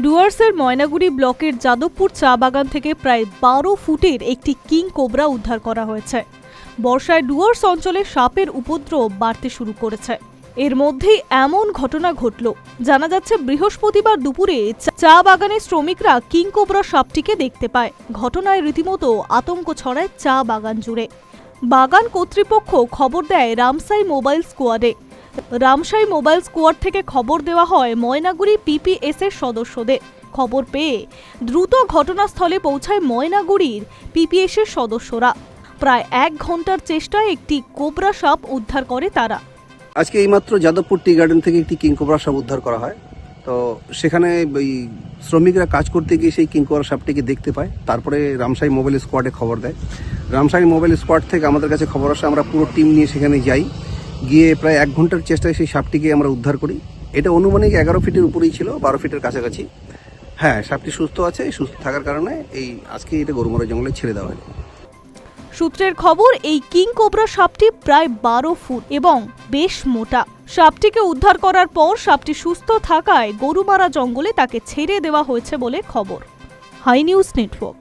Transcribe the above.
ডুয়ার্সের ময়নাগুড়ি ব্লকের যাদবপুর চা বাগান থেকে প্রায় বারো ফুটের একটি কিং কোবরা উদ্ধার করা হয়েছে। বর্ষায় ডুয়ার্স অঞ্চলে সাপের উপদ্রব বাড়তে শুরু করেছে। এর মধ্যেই এমন ঘটনা ঘটল। জানা যাচ্ছে, বৃহস্পতিবার দুপুরে চা- বাগানের শ্রমিকরা কিং কোবরা সাপটিকে দেখতে পায়। ঘটনায় রীতিমতো আতঙ্ক ছড়ায় চা বাগান জুড়ে। বাগান কর্তৃপক্ষ খবর দেয় রামসাই মোবাইল স্কোয়াডে। রামসাই মোবাইল স্কোয়াড থেকে খবর দেওয়া হয়, ময়নাগুড়ি পিপিএস এর সদস্যদের। খবর পেয়ে দ্রুত ঘটনাস্থলে পৌঁছায় ময়নাগুড়ির পিপিএস এর সদস্যরা। প্রায় এক ঘণ্টার চেষ্টায় একটি কোবরা সাপ উদ্ধার করে তারা। আজকে এইমাত্র যাদবপুর টি গার্ডেন থেকে একটি কিংকোবরা সাপ উদ্ধার করা হয়। তো সেখানে ওই শ্রমিকরা কাজ করতে গিয়ে সেই কিংকোবরা সাপটিকে দেখতে পায়। তারপরে রামসাই মোবাইল স্কোয়াডে খবর দেয়। রামসাই মোবাইল স্কোয়াড থেকে আমাদের কাছে খবর আসে, আমরা পুরো টিম নিয়ে সেখানে যাই। গিয়ে প্রায় এক ঘণ্টার চেষ্টায় সেই সাপটিকে আমরা উদ্ধার করি। এটা অনুমানিক এগারো ফিটের উপরেই ছিল, বারো ফিটের কাছাকাছি। হ্যাঁ সাপটি সুস্থ আছে, সুস্থ থাকার কারণে এই আজকে এটা গরুমারা জঙ্গলে ছেড়ে দেওয়া হয় সূত্রের খবর, এই কিং কোবরা সাপটি প্রায় বারো ফুট এবং বেশ মোটা। সাপটিকে উদ্ধার করার পর সাপটি সুস্থ থাকায় গরুমারা জঙ্গলে তাকে ছেড়ে দেওয়া হয়েছে বলে খবর। High News Network.